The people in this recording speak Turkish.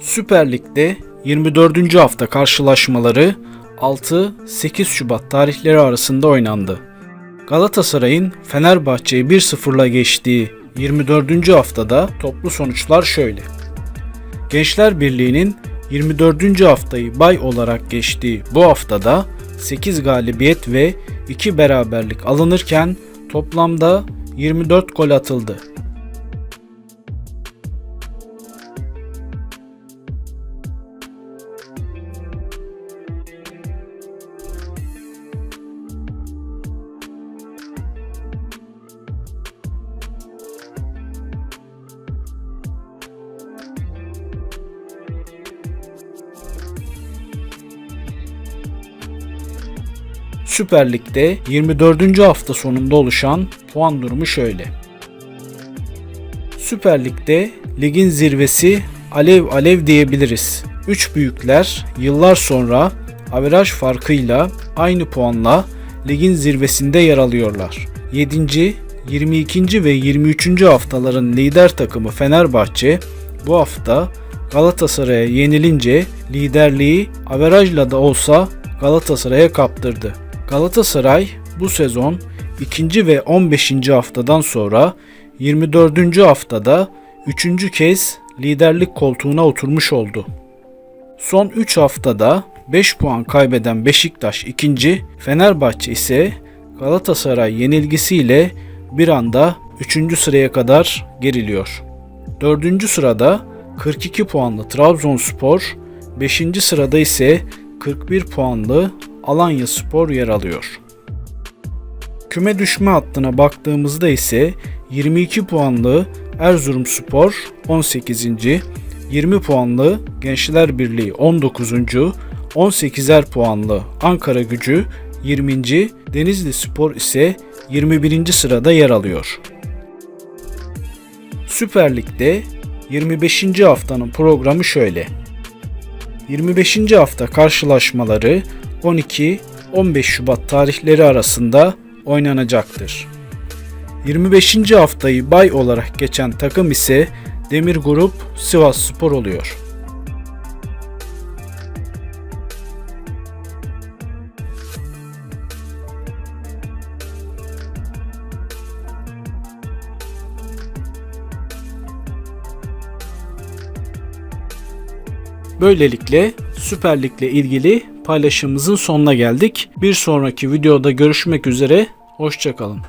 Süper Lig'de 24. hafta karşılaşmaları 6-8 Şubat tarihleri arasında oynandı. Galatasaray'ın Fenerbahçe'yi 1-0'la geçtiği 24. haftada toplu sonuçlar şöyle. Gençler Birliği'nin 24. haftayı bay olarak geçtiği bu haftada 8 galibiyet ve 2 beraberlik alınırken toplamda 24 gol atıldı. Süper Lig'de 24. hafta sonunda oluşan puan durumu şöyle. Süper Lig'de ligin zirvesi alev alev diyebiliriz. Üç büyükler yıllar sonra averaj farkıyla aynı puanla ligin zirvesinde yer alıyorlar. 7. 22. ve 23. haftaların lider takımı Fenerbahçe bu hafta Galatasaray'a yenilince liderliği averajla da olsa Galatasaray'a kaptırdı. Galatasaray bu sezon 2. ve 15. haftadan sonra 24. haftada 3. kez liderlik koltuğuna oturmuş oldu. Son 3 haftada 5 puan kaybeden Beşiktaş ikinci, Fenerbahçe ise Galatasaray yenilgisiyle bir anda 3. sıraya kadar geriliyor. 4. sırada 42 puanlı Trabzonspor, 5. sırada ise 41 puanlı Alanya Spor yer alıyor. Küme düşme hattına baktığımızda ise 22 puanlı Erzurumspor 18. 20 puanlı Gençler Birliği 19. 18'er puanlı Ankara Gücü 20. Denizli Spor ise 21. sırada yer alıyor. Süper Lig'de 25. haftanın programı şöyle. 25. hafta karşılaşmaları 12-15 Şubat tarihleri arasında oynanacaktır. 25. haftayı bay olarak geçen takım ise Demir Grup Sivas Spor oluyor. Böylelikle Süper Lig'le ilgili paylaşımımızın sonuna geldik. Bir sonraki videoda görüşmek üzere. Hoşçakalın.